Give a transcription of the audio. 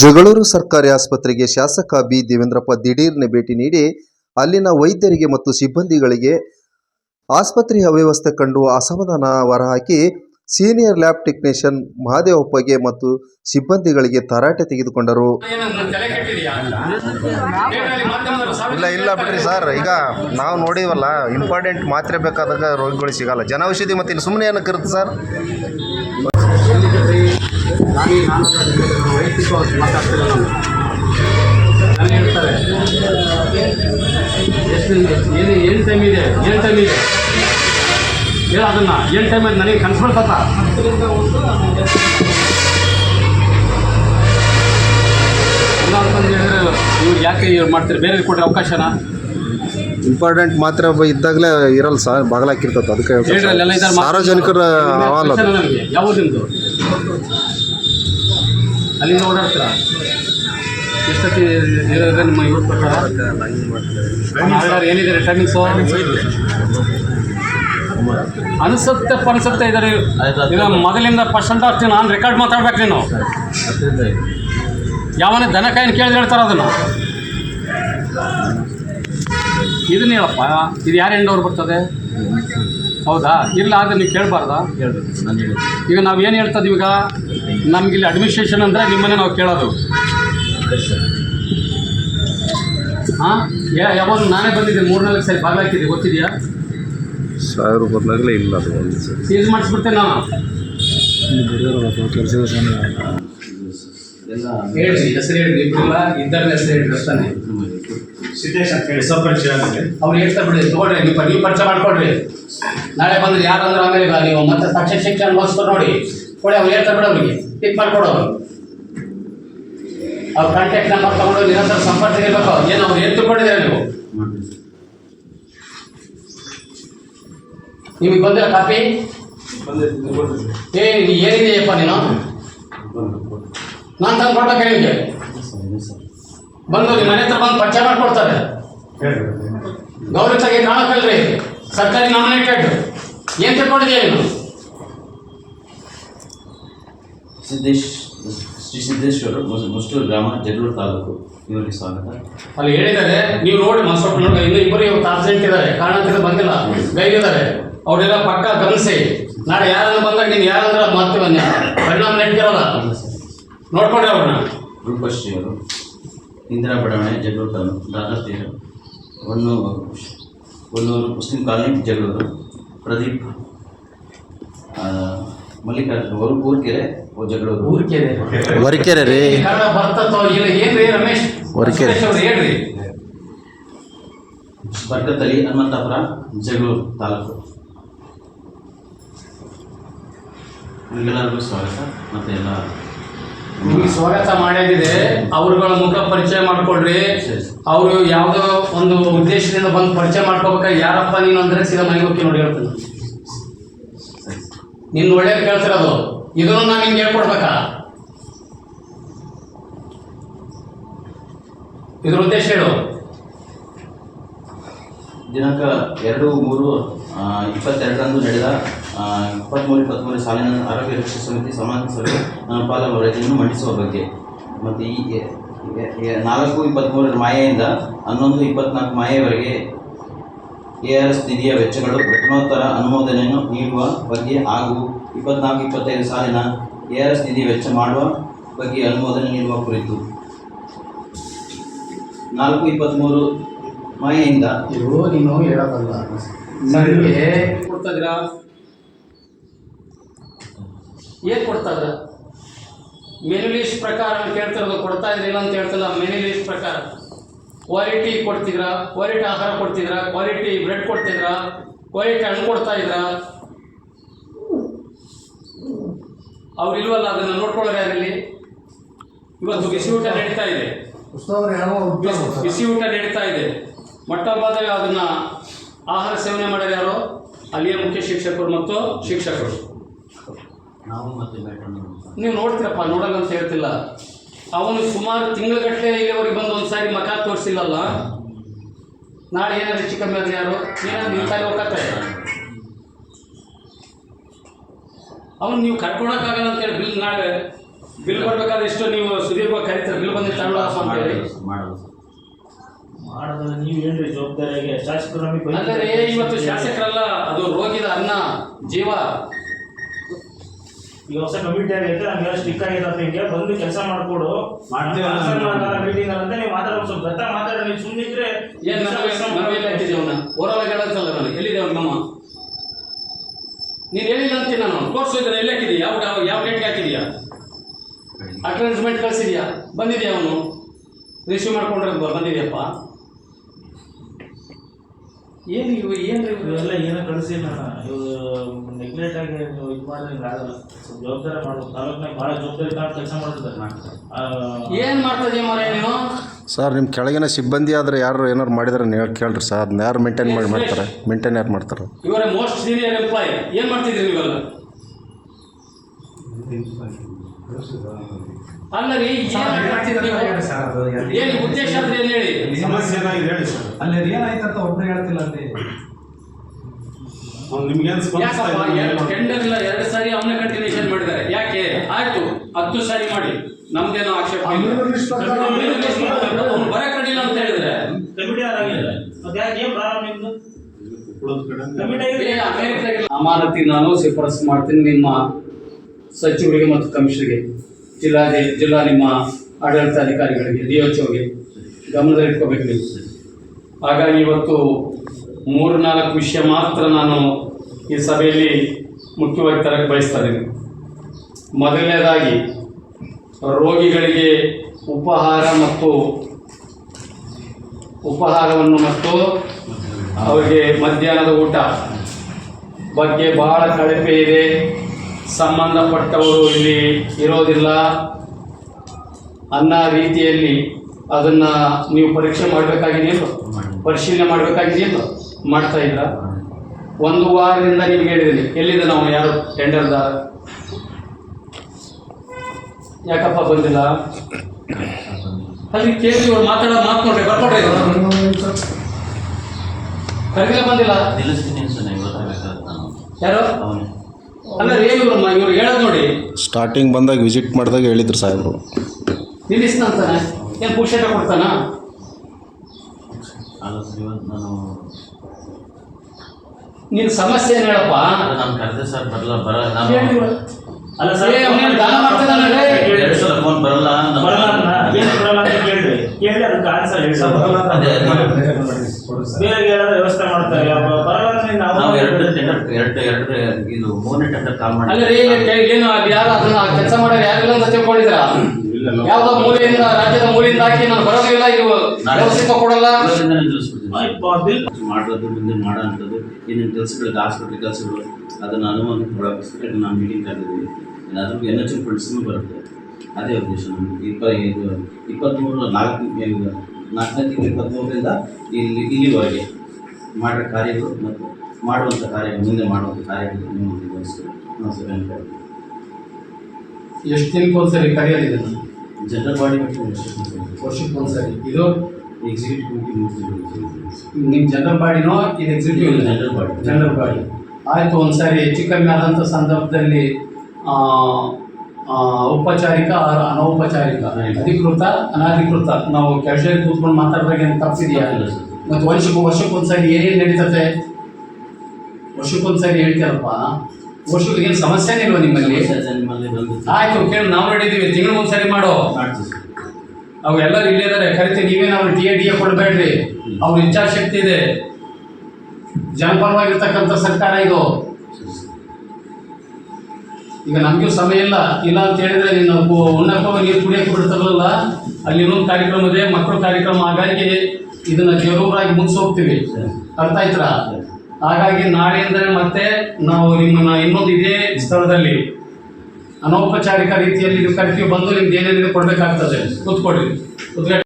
ಜಗಳೂರು ಸರ್ಕಾರಿ ಆಸ್ಪತ್ರೆಗೆ ಶಾಸಕ ಬಿ. ದೇವೇಂದ್ರಪ್ಪ ದಿಢೀರ್ನೆ ಭೇಟಿ ನೀಡಿ ಅಲ್ಲಿನ ವೈದ್ಯರಿಗೆ ಮತ್ತು ಸಿಬ್ಬಂದಿಗಳಿಗೆ ಆಸ್ಪತ್ರೆ ಅವ್ಯವಸ್ಥೆ ಕಂಡು ಅಸಮಾಧಾನ ಹೊರಹಾಕಿ ಸೀನಿಯರ್ ಲ್ಯಾಬ್ ಟೆಕ್ನಿಷಿಯನ್ ಮಹಾದೇವಪ್ಪಗೆ ಮತ್ತು ಸಿಬ್ಬಂದಿಗಳಿಗೆ ತರಾಟೆ ತೆಗೆದುಕೊಂಡರು. ಇಲ್ಲ ಇಲ್ಲ ಬಿಡ್ರಿ ಸರ್. ಈಗ ನಾವು ನೋಡಿವಲ್ಲ ಇಂಪಾರ್ಟೆಂಟ್ ಮಾತ್ರೆ ಬೇಕಾದಾಗ ರೋಗಿಗಳು ಸಿಗಲ್ಲ. ಜನೌಷಧಿ ಮತ್ತೆ ಇನ್ನು ಸುಮ್ಮನೆ ಏನಕ್ಕೆ ಇರುತ್ತೆ ಸರ್? ನಾನು ನಾನು ವೈಯಕ್ತಿಕವಾಗಿ ಮಾತಾಡ್ತಿಲ್ಲ ನಾನು ನಾನು ಹೇಳ್ತಾರೆ ಎಷ್ಟು ಏನು ಏನು ಟೈಮ್ ಇದೆ? ಏನು ಟೈಮ್ ಇದೆ? ಹೇಳ ಅದನ್ನ ಏನು ಟೈಮಲ್ಲಿ ನನಗೆ ಕನ್ಸ್ಕೊಳ್ತಾ ಇಲ್ಲ ಅಂತಂದು ಹೇಳಿದ್ರೆ ಇವ್ರು ಯಾಕೆ ಇವ್ರು ಮಾಡ್ತೀರಿ? ಬೇರೆ ಕೊಟ್ಟರೆ ಅವಕಾಶನ? ಇಂಪಾರ್ಟೆಂಟ್ ಮಾತ್ರ ಇದ್ದಾಗಲೇ ಇರಲ್ಲ ಸರ್ ಬಾಗಲಾಕಿರ್ತದೆ ಅದಕ್ಕೆ ಸಾರ್ವಜನಿಕರ ಅಹವಾಲು ಅದು. ಯಾವುದು ನಿಮ್ಮದು ಅಲ್ಲಿಂದ ಓಡಾಡ್ತೀರಾ ಎಷ್ಟೊತ್ತಿ ಇರೋದ್ರೆ ನಿಮ್ಮ ಇವ್ರ ಪ್ರಕಾರ ಏನಿದೆ ಟೈಮಿಂಗ್ಸು ಅನಿಸುತ್ತೆ ಪನಿಸುತ್ತೆ ಇದ್ದಾರೆ. ಈಗ ಮೊದಲಿಂದ ಪರ್ಸೆಂಟ್ ಅಷ್ಟು ನಾನು ರೆಕಾರ್ಡ್ ಮಾತಾಡ್ಬೇಕು ನೀನು. ಯಾವನೇ ದನ ಕಾಯಿನ ಕೇಳಿದ್ರೆ ಹೇಳ್ತಾರ ಅದನ್ನು. ಇದನ್ನ ಹೇಳಪ್ಪ ಇದು ಯಾರು ಎಂಡವ್ರು ಬರ್ತದೆ? ಹೌದಾ? ಇಲ್ಲ ಆದರೆ ನೀವು ಕೇಳಬಾರ್ದಾ? ಈಗ ನಾವು ಏನು ಹೇಳ್ತದ ಈಗ ನಮ್ಗೆ ಇಲ್ಲಿ ಅಡ್ಮಿನಿಸ್ಟ್ರೇಷನ್ ಅಂದರೆ ನಿಮ್ಮನ್ನೇ ನಾವು ಕೇಳೋದು. ಹಾಂ? ಯಾವಾಗ ನಾನೇ ಬಂದಿದ್ದೆ ಮೂರ್ನಾಲ್ಕು ಸರಿ ಬಾಗ್ಲಾಕಿದ್ದೆ ಗೊತ್ತಿದೆಯಾ? ಸಾವಿರ ರೂಪಾಯಿ ಇಲ್ಲ ಅದು ಒಂದು ಸರಿ. ಸೀಸ್ ಮಾಡಿಸ್ಬಿಡ್ತೇನೆ ನಾನು. ಹೇಳ್ರಿ ಹೆಸರು ಹೇಳ್ರಿ ಇಬ್ಬರಿಲ್ಲ ಇದ್ದರ ಹೆಸರು ಹೇಳ್ರಿ ಅಷ್ಟೇ. ಸಿದ್ದೇಶ್ ಅಂತ ಹೇಳಿ ಸಪರಿಚಯ ಅವ್ರು ಹೇಳ್ತಾ ಬಿಡಿ ತಗೊಳ್ರಿ, ನೀವು ನೀವು ಪರಿಚಯ ಮಾಡ್ಕೊಡ್ರಿ. ನಾಳೆ ಬಂದ್ರೆ ಯಾರಂದ್ರೆ ಆಮೇಲೆ ಈಗ ನೀವು ಮತ್ತೆ ಸಾಕ್ಷಿ ಶಿಕ್ಷಣ ಅನುಭವಿಸ್ಕೊಂಡು ನೋಡಿ. ಕೊಡಿ, ಅವ್ರು ಹೇಳ್ತಾ ಬಿಡ ಅವ್ರಿಗೆ. ಪಿಕ್ ಮಾಡ್ಕೊಡೋರು ಅವ್ರ. ಕಾಂಟ್ಯಾಕ್ಟ್ ನಂಬರ್ ತಗೊಂಡು ನಿರಂತರ ಸಂಪರ್ಕ ಇರಬೇಕು ಏನು ಅವ್ರು ಏನು ತಿಳ್ಕೊಂಡಿದ್ದೀರಾ ನೀವು? ನಿಮಗೆ ಬಂದಿರೋ ಕಾಪಿ? ಏ ಏನಿದೆಯಪ್ಪ ನೀನು? ನಾನು ತಂದು ಕೊಡ್ಬೇಕು ನಿಮಗೆ ಬಂದು ಮನೆ ಹತ್ರ ಬಂದು ಪರಿಚಯ ಮಾಡ್ಕೊಡ್ತಾರೆ. ಗೌರವತಾಗಿ ಕಾಣಕ್ಕಲ್ರಿ ಸರ್ಕಾರಿ ನಾಮಿನೇಟೆಡ್ ಏನ್ ತಿಳ್ಕೊಂಡಿದ್ಯಾ ನೀನು? ಸಿದ್ದೇಶ್ ಶ್ರೀ ಸಿದ್ದೇಶ್ವರ ಮುಸ್- ಮುಸ್ಟೂರು ಗ್ರಾಮ ಜಗಳೂರು ತಾಲೂಕು. ಇವರಿಗೆ ಸ್ವಾಗತ. ಅಲ್ಲಿ ಹೇಳಿದ್ದಾರೆ ನೀವು ನೋಡಿ ಮನಸ್ಸು ನೋಡಿ ಇನ್ನು ಇಬ್ಬರು ಇವಾಗ ಕಾನ್ಸೆಂಟ್ ಇದ್ದಾರೆ. ಕಾರಣಾಂತರ ಬಂದಿಲ್ಲ. ಗೈಡ್ ಇದ್ದಾರೆ ಅವರೆಲ್ಲ ಪಕ್ಕ ಗಮನಿಸಿ. ನಾಳೆ ಯಾರನ್ನ ಬಂದಾಗ ನೀನು ಯಾರಂದ್ರೆ ಮತ್ತೆ ಬನ್ನಿ ಪರಿಣಾಮ ನೆಟ್ಟಿರಲ್ಲ. ನೋಡ್ಕೊಂಡ್ರೆ ಅವ್ರನ್ನ. ರೂಪಶ್ರೀ ಅವರು. ಇಂದಿರಾ ಬಡಾವಣೆ ಜಗಳೂರು ತಾಲೂಕು ದಾದಾ ತೀರ ಹೊನ್ನೂರು ಹೊನ್ನೂರು ಮುಸ್ಲಿಂ ಕಾಲೋನಿ ಜಗಳೂರು. ಪ್ರದೀಪ್ ಮಲ್ಲಿಕಾರ್ಜುನ್ ಅವರು ಊರ್ಕೆರೆ ಜಗಳೂರು. ಊರ್ಕೆರೆ. ವರ್ಕೆರೆ ರೀ. ಕನ್ನಡ ಬರ್ತತೋ ಇಲ್ಲ ಏನ್ರಿ ರಮೇಶ್? ಅವ್ರು ಹೇಳ್ರಿ. ಹನುಮಂತಾಪುರ ಜಗಳೂರು ತಾಲೂಕು. ನಿಮಗೆಲ್ಲರಿಗೂ ಸ್ವಾಗತ. ಮತ್ತು ಎಲ್ಲ ನಿಮಗೆ ಸ್ವಾಗತ ಮಾಡೋದಿದೆ ಅವ್ರುಗಳ ಮುಖ ಪರಿಚಯ ಮಾಡ್ಕೊಳ್ರಿ. ಅವರು ಯಾವುದೋ ಒಂದು ಉದ್ದೇಶದಿಂದ ಬಂದು ಪರಿಚಯ ಮಾಡ್ಕೋಬೇಕಾದ್ರೆ ಯಾರಪ್ಪ ನೀನು ಅಂದ್ರೆ ಸೀದಾ ಮನೆಗೆ ಹೋಗಿ ನೋಡಿ ಹೇಳ್ತೀನಿ. ನಿನ್ನ ಒಳ್ಳೇದು ಕೇಳ್ತಿರೋದು ಇದನ್ನು ನಾನು ನಿಮ್ಗೆ ಹೇಳ್ಕೊಡ್ಬೇಕಾ? ಇದ್ರ ಉದ್ದೇಶ ಹೇಳು. ದಿನಾಂಕ ಎರಡು ಮೂರು ಇಪ್ಪತ್ತೆರಡರಂದು ನಡೆದ ಇಪ್ಪತ್ತ್ಮೂರು ಇಪ್ಪತ್ತ್ಮೂರು ಸಾಲಿನ ಆರೋಗ್ಯ ರಕ್ಷಾ ಸಮಿತಿ ಸಮಾನ ಸಭೆ ಪಾಲ ವರದಿಯನ್ನು ಮಂಡಿಸುವ ಬಗ್ಗೆ. ಮತ್ತು ಈ ನಾಲ್ಕು ಇಪ್ಪತ್ತ್ಮೂರರ ಮಾಯೆಯಿಂದ ಹನ್ನೊಂದು ಇಪ್ಪತ್ನಾಲ್ಕು ಮಾಯೆವರೆಗೆ ಎ ಆರ್ ಎಸ್ ನಿಧಿಯ ವೆಚ್ಚಗಳು ಘಟನೋತ್ತರ ಅನುಮೋದನೆಯನ್ನು ನೀಡುವ ಬಗ್ಗೆ ಹಾಗೂ ಇಪ್ಪತ್ನಾಲ್ಕು ಇಪ್ಪತ್ತೈದು ಸಾಲಿನ ಎ ಆರ್ ಎಸ್ ನಿಧಿ ವೆಚ್ಚ ಮಾಡುವ ಬಗ್ಗೆ ಅನುಮೋದನೆ ನೀಡುವ ಕುರಿತು. ನಾಲ್ಕು ಇಪ್ಪತ್ತ್ಮೂರು ಮಾಯೆಯಿಂದ ಇವು ನೀನು ಹೇಳಬಲ್ಲ ನನಗೆ ಏನು ಕೊಡ್ತಾ ಇದ್ರ? ಮೆನು ಲಿಸ್ಟ್ ಪ್ರಕಾರ ಅಂತ ಕೇಳ್ತಿರೋದು ಕೊಡ್ತಾ ಇದ್ರಿಲ್ಲ ಅಂತ ಹೇಳ್ತಲ್ಲ. ಮೆನು ಲಿಸ್ಟ್ ಪ್ರಕಾರ. ಕ್ವಾಲಿಟಿ ಕೊಡ್ತಿದ್ರಾ? ಕ್ವಾಲಿಟಿ ಆಹಾರ ಕೊಡ್ತಿದ್ರಾ? ಕ್ವಾಲಿಟಿ ಬ್ರೆಡ್ ಕೊಡ್ತಿದ್ರಾ? ಕ್ವಾಲಿಟಿ ಹಣ್ಣು ಕೊಡ್ತಾ ಇದ್ರಾ? ಅವ್ರು ಇಲ್ವಲ್ಲ ಅದನ್ನು ನೋಡ್ಕೊಳ್ಳೋರು ಯಾರಲ್ಲಿ? ಇವತ್ತು ಬಿಸಿ ಊಟ ನಡೀತಾ ಇದೆ. ಬಿಸಿ- ಬಿಸಿ ಊಟ ನಡೀತಾ ಇದೆ. ಮೊಟ್ಟ ಮೊದಲು ಅದನ್ನ ಆಹಾರ ಸೇವನೆ ಮಾಡೋರು ಯಾರು? ಅಲ್ಲಿಯ ಮುಖ್ಯ ಶಿಕ್ಷಕರು ಮತ್ತು ಶಿಕ್ಷಕರು. ನಾವು ಮತ್ತೆ ಬ್ಯಾಟನ್ ನೀವು ನೋಡ್ತೀರಪ್ಪ ನೋಡಲ್ಲ ಅಂತ ಹೇಳ್ತಿಲ್ಲ. ಅವನು ಸುಮಾರು ತಿಂಗಳಗಟ್ಟಲೆ ಇಲ್ಲಿವರೆಗೆ ಬಂದು ಒಂದು ಸಾರಿ ಮಕ ತೋರಿಸಿಲ್ಲಲ್ಲ? ನಾಳೆ ಏನಾದ್ರು ಹೆಚ್ಚು ಕಮ್ಮಿ ಆದ್ರೆ ಯಾರು? ಏನಾದ್ರು ನಿಮ್ಮ ಸಾರಿ ಹೋಗ್ತಾರೆ ಅವನು ನೀವು ಕರ್ಕೊಳಕ್ಕಾಗಲ್ಲ ಅಂತೇಳಿ ಬಿಲ್ ನಾಳೆ ಬಿಲ್ ಕೊಡ್ಬೇಕಾದ್ರೆ ಎಷ್ಟು ನೀವು ಸುದೀರ್ಘ ಕರೀತಾರೆ? ಬಿಲ್ ಬಂದು ತಗೊಳ ಅಂತ ಹೇಳಿ. ಮಾಡೋದು ಸರ್ ಮಾಡೋದ್ರೆ ನೀವು ಏನ್ರಿ ಜವಾಬ್ದಾರಿಯಾಗಿ. ಶಾಸಕರ ಇವತ್ತು ಶಾಸಕರಲ್ಲ ಅದು ರೋಗಿದ ಅನ್ನ ಜೀವ. ಈಗ ಹೊಸ ಕಮಿಟಿ ಆಗೈತೆ ನಮ್ಗೆ ಸ್ಟಿಕ್ ಆಗಿದೆ ಅಂತ ಹಿಂಗೆ ಬಂದು ಕೆಲಸ ಮಾಡ್ಕೊಡು. ಮಾಡ್ತೀವಿ ಮೀಟಿಂಗ್ ಅಂತ ನೀವು ಮಾತಾಡೋ ಸ್ವಲ್ಪ ಗತ್ತ ಮಾತಾಡ. ನೀವು ಸುಮ್ಮನಿದ್ರೆ ಏನ್ ನಾನು. ಎಲ್ಲಿದೆ ಅವ್ನ ನಮ್ಮ? ನೀನು ಹೇಳಿಲ್ಲ ಅಂತೀನಿ ನಾನು. ಕೋರ್ಸ್ ಇದ್ರೆ ಎಲ್ಲಿ ಹಾಕಿದ್ಯಾ? ಯಾವ ಯಾವ ಯಾವ ಡೇಟ್ಗೆ ಹಾಕಿದ್ಯಾ? ಅಕ್ನಾಲಜ್ಮೆಂಟ್ ಕಳಿಸಿದ್ಯಾ? ಬಂದಿದ್ಯಾ ಅವನು? ರಿಸೀವ್ ಮಾಡ್ಕೊಂಡ್ರೆ ಬಂದಿದ್ಯಪ್ಪ? ಏನು ಇವು ಏನು ಇವು? ಇವೆಲ್ಲ ಏನೋ ಕಳಿಸಿಲ್ಲ ಇವರು ನೆಗ್ಲೆಕ್ಟ್ ಆಗಿ ನೀವು ಇದು ಮಾಡಿದ್ರೆ ಆಗಲ್ಲ. ಸ್ವಲ್ಪ ಜವಾಬ್ದಾರಿ ಮಾಡ್ಬೇಕು. ತಾಲೂಕ್ನಾಗ ಭಾಳ ಜವಾಬ್ದಾರಿ ತಗೊಂಡು ಕೆಲಸ ಮಾಡ್ತಿದ್ದಾರೆ ಆ, ಏನು ಮಾಡ್ತದೆ ಮಾರೇ ನೀನು ಸರ್ ನಿಮ್ಮ ಕೆಳಗಿನ ಸಿಬ್ಬಂದಿ ಆದ್ರೆ ಯಾರು ಏನಾರು ಮಾಡಿದ್ರೆ ನೀವು ಕೇಳ್ರಿ ಸರ್. ಅದನ್ನ ಯಾರು ಮೇಂಟೈನ್ ಮಾಡಿ ಮಾಡ್ತಾರೆ? ಮೇಂಟೈನ್ ಯಾರು ಮಾಡ್ತಾರೆ? ಇವರೇ ಮೋಸ್ಟ್ ಸೀನಿಯರ್ ಎಂಪ್ಲಾಯ್ ಏನು ಮಾಡ್ತಿದ್ರಿ ನೀವೆಲ್ಲ? ಅಲ್ಲ ರೀ ಏನು ಉದ್ದೇಶ ಅಂದ್ರೆ ಏನು ಹೇಳಿ? ಸಮಸ್ಯೆ ಏನಾಗಿದೆ ಹೇಳಿ ಸರ್. ಅಲ್ಲಿ ಅಂತ ಒಬ್ರು ಹೇಳ್ತಿಲ್ಲ ಅಂತ ಟೆಂಡರ್ ಇಲ್ಲ ಎರಡು ಸಾರಿ ಅವನೇ ಕಂಟಿನ್ಯೂಷನ್ ಮಾಡಿದ್ದಾರೆ. ಯಾಕೆ? ಆಯ್ತು ಹತ್ತು ಸಾರಿ ಮಾಡಿ. ನಮ್ದೇನೋ ಆಕ್ಷೇಪ. ಅವ್ನು ಬರಕ್ ಅಡ್ಡಿಲ್ಲ ಅಂತ ಹೇಳಿದ್ರೆ. ಕಮಿಟಿ ಆರಾಗಿಲ್ಲ ಮತ್ತೆ ಯಾಕೆ ಏನು ಪ್ರಾಬ್ಲಮ್ ನಿಮ್ದು? ಉಳ್ದ ಕಡೆ ಕಮಿಟಿ ಏ, ಆಗಿದೆ ಅಮಾನತಿ ನಾನು ಶಿಫಾರಸು ಮಾಡ್ತೀನಿ ನಿಮ್ಮ ಸಚಿವರಿಗೆ ಮತ್ತು ಕಮಿಷನರ್ಗೆ. ಜಿಲ್ಲಾ ಜಿಲ್ಲಾ ನಿಮ್ಮ ಆಡಳಿತಾಧಿಕಾರಿಗಳಿಗೆ ಡಿ ಎಚ್ ಓಗೆ ಗಮನದಲ್ಲಿಟ್ಕೋಬೇಕು ನೀವು. ಹಾಗಾಗಿ ಇವತ್ತು ಮೂರು ನಾಲ್ಕು ವಿಷಯ ಮಾತ್ರ ನಾನು ಈ ಸಭೆಯಲ್ಲಿ ಮುಖ್ಯವಾಗಿ ತರಕ್ಕೆ ಬಯಸ್ತಾ ಇದ್ದೀನಿ. ಮೊದಲನೇದಾಗಿ, ರೋಗಿಗಳಿಗೆ ಉಪಹಾರ ಮತ್ತು ಉಪಹಾರವನ್ನು ಮತ್ತು ಅವರಿಗೆ ಮಧ್ಯಾಹ್ನದ ಊಟ ಬಗ್ಗೆ ಭಾಳ ಕಳಪೆ ಇದೆ. ಸಂಬಂಧಪಟ್ಟವರು ಇಲ್ಲಿ ಇರೋದಿಲ್ಲ. ಅನ್ನೋ ರೀತಿಯಲ್ಲಿ ಅದನ್ನು ನೀವು ಪರೀಕ್ಷೆ ಮಾಡಬೇಕಾಗಿದೆಯಲ್ಲ ಪರಿಶೀಲನೆ ಮಾಡಬೇಕಾಗಿದೆಯಲ್ಲ ಮಾಡ್ತಾ ಇದ್ರ. ಒಂದು ವಾರದಿಂದ ನಿಮ್ಗೆ ಹೇಳಿದ್ದೀನಿ. ಎಲ್ಲಿದೆ ನಾವು? ಯಾರು? ಟೆಂಡರ್ದ ಯಾಕಪ್ಪ ಬಂದಿಲ್ಲ? ಅಲ್ಲಿ ಕೇಳಿ ಇವ್ರು ಮಾತಾಡೋ ಮಾತ್ಕೊಂಡ್ರೆ ಬರ್ಕೊಡ್ರಿ ಕರೆದಿಲ್ಲ ಬಂದಿಲ್ಲ? ನಿಲ್ಲಿಸ್ತೀನಿ ಯಾರು? ಅಲ್ಲ ಇವ್ರು ಮ- ಇವ್ರು ಹೇಳೋದು ನೋಡಿ. ಸ್ಟಾರ್ಟಿಂಗ್ ಬಂದಾಗ ವಿಸಿಟ್ ಮಾಡಿದಾಗ ಹೇಳಿದ್ರು ಸಾಹೇಬರು. ನಿಲ್ಲಿಸ್ತಾನೆ ಏನು ಪುಕ್ಷಟ ಕೊಡ್ತಾನ? ಅಲ್ಲ ಸರ್ ಇವತ್ತು ನಾನು ನಿನ್ ಸಮಸ್ಯೆ ಏನು ಹೇಳಪ್ಪ? ನಾನು ಕರೆದೆ ಸರ್ ಬರಲ್ಲ ಬರ ನಾನು ಕೇಳಿ ಇವ್ರು. ಅಲ್ಲ ಏ, ಅವ್ನೇನ್ ದಾನ ಮಾಡ್ತಿದಾನೆ ರೇ? ಎರಡು ಸಲ ಫೋನ್ ಬರಲ್ಲ. ನಾನು- ಬರಲ್ಲ ಏನು ಬರಲ್ಲ ಅಂತ ಕೇಳ್ರಿ ಕೇಳಿ ಅದಕ್ಕೆ ಆನ್ಸರ್ ಹೇಳಿ ಅದೇ ಅದೇ. ಬೇರೆ ಎರಡು ಎರಡು ಎರಡು ಇದು ಮೂರನೇ ಟೆಂಡರ್ ಕಾಲ್ ಅಲ್ಲ ರೀ ಏನು ಯಾರು ಅದನ್ನ ಕೆಲಸ ಮಾಡೋರು ಯಾರಿಲ್ಲ ಅಂತ ತಿಳ್ಕೊಂಡಿದ್ರ ಇಲ್ಲ ಇಲ್ಲ. ಯಾವ್ದೋ ಮೂಲೆಯಿಂದ ರಾಜ್ಯದ ಮೂಲೆಯಿಂದ ಹಾಕಿ ನಾನು ಬರೋದಿಲ್ಲ ಇವು ಕೊಡಲ್ಲ. ಮಾಡೋದು ಮುಂದೆ ಮಾಡೋ ಅಂಥದ್ದು ಏನೇನು ಕೆಲಸಗಳಿಗೆ ಹಾಸ್ಪಿಟ್ಲ್ ಕೆಲಸಗಳು ಅದನ್ನು ಅನುಮಾನಕ್ಕೆ ಒಳಗಿಸ್ಬಿಟ್ಟು ನಾವು ಮೀಟಿಂಗ್ ಕರೆದಿದ್ವಿ ಅದ್ರ ಎನ್ ಎಚ್ ಎಂ ಬರುತ್ತೆ. ಅದೇ ಉದ್ದೇಶ ನಮಗೆ. ಇಪ್ಪ ಇದು ಇಪ್ಪತ್ತ್ಮೂರು ನಾಲ್ಕು ನಾಲ್ಕನೇ ತಿಂಗಳು ಇಪ್ಪತ್ತ್ಮೂರರಿಂದ ಇಲ್ಲಿ ಇಲ್ಲಿವರೆಗೆ ಮಾಡಿರೋ ಕಾರ್ಯಗಳು ಮತ್ತು ಮಾಡುವಂಥ ಕಾರ್ಯ ಮುಂದೆ ಮಾಡುವಂಥ ಕಾರ್ಯಗಳು ನಿಮ್ಮ ಮುಂದೆ ಎಷ್ಟು ದಿನಕ್ಕೆ ಒಂದ್ಸರಿ ಕರೆಯೋದಿದೆ ಜನರಲ್ ಬಾಡಿ ವರ್ಷಕ್ಕೆ ಒಂದ್ಸರಿ ಇದು. ಎಕ್ಸಿಕ್ಯೂಟಿವ್ ಕಮಿಟಿ ನಿಮ್ಮ ನಿಮ್ ಜನರಲ್ ಬಾಡಿನೋ ಇದು executive general body. General body. ಆಯ್ತು ಒಂದ್ಸರಿ ಹೆಚ್ಚು ಕಮ್ಮಿ ಆದಂಥ ಸಂದರ್ಭದಲ್ಲಿ ಔಪಚಾರಿಕ ಅರ ಅನೌಪಚಾರಿಕ? ಅಧಿಕೃತ ಅನಧಿಕೃತ? ನಾವು ಕ್ಯಾಶುಯಲ್ ಕೂತ್ಕೊಂಡು ಮಾತಾಡಿದಾಗ ಏನು ತಪ್ಪಿದೆಯಾ. ಮತ್ತು ವರ್ಷಕ್ಕೆ ವರ್ಷಕ್ಕೊಂದ್ಸರಿ ಏನೇನು ನಡೀತದೆ? ವರ್ಷಕ್ಕೊಂದ್ಸರಿ ಹೇಳ್ತೀರಪ್ಪ ವರ್ಷಕ್ಕೆ ಏನು ಸಮಸ್ಯೆನೇ ಇಲ್ವಾ ನಿಮ್ಮಲ್ಲಿ? ಆಯ್ತು ಕೇಳಿ ನಾವು ನಡೀತೀವಿ. ತಿಂಗಳು ಒಂದ್ಸರಿ ಮಾಡೋ. ಅವ್ರು ಸರ್. ಅವು ಎಲ್ಲರೂ ಇಲ್ಲೇ ಇದ್ದಾರೆ ಕರಿತೆ ನೀವೇನು ಅವ್ರು ಡಿ ಎ ಡಿ ಎ ಕೊಡಬೇಡ್ರಿ. ಅವ್ರ ಇಚ್ಛಾಶಕ್ತಿ ಇದೆ. ಜನಪರವಾಗಿರ್ತಕ್ಕಂಥ ಸರ್ಕಾರ ಇದು. ಈಗ ನಮಗೂ ಸಮಯ ಇಲ್ಲ. ಇಲ್ಲ ಅಂತ ಹೇಳಿದ್ರೆ ನೀನು ಉಣ್ಣಕ್ಕೋ ನೀರು ಕುಡಿಯೋಕೆ ಬಿಡ್ತಾರಲ್ಲ ಅಲ್ಲಿ ಇನ್ನೊಂದು ಕಾರ್ಯಕ್ರಮ ಇದೆ. ಮಕ್ಕಳು ಕಾರ್ಯಕ್ರಮ. ಹಾಗಾಗಿ ಇದನ್ನ ಜರೂರಾಗಿ ಮುಗಿಸೋಗ್ತೀವಿ ಅರ್ಥ ಆಯ್ತಾ? ಹಾಗಾಗಿ ನಾಳೆಯಿಂದ ಮತ್ತೆ ನಾವು ನಿಮ್ಮನ್ನ ಇನ್ನೊಂದು ಇದೇ ಸ್ಥಳದಲ್ಲಿ ಅನೌಪಚಾರಿಕ ರೀತಿಯಲ್ಲಿ ಇದು ಕರ್ಫ್ಯೂ ಬಂದು ನಿಮ್ಗೆ ಏನೇನಿದೆ ಕೊಡಬೇಕಾಗ್ತದೆ. ಕೂತ್ಕೊಳ್ಳಿ. ಕೂತ್ಕೊಳ್ಳಿ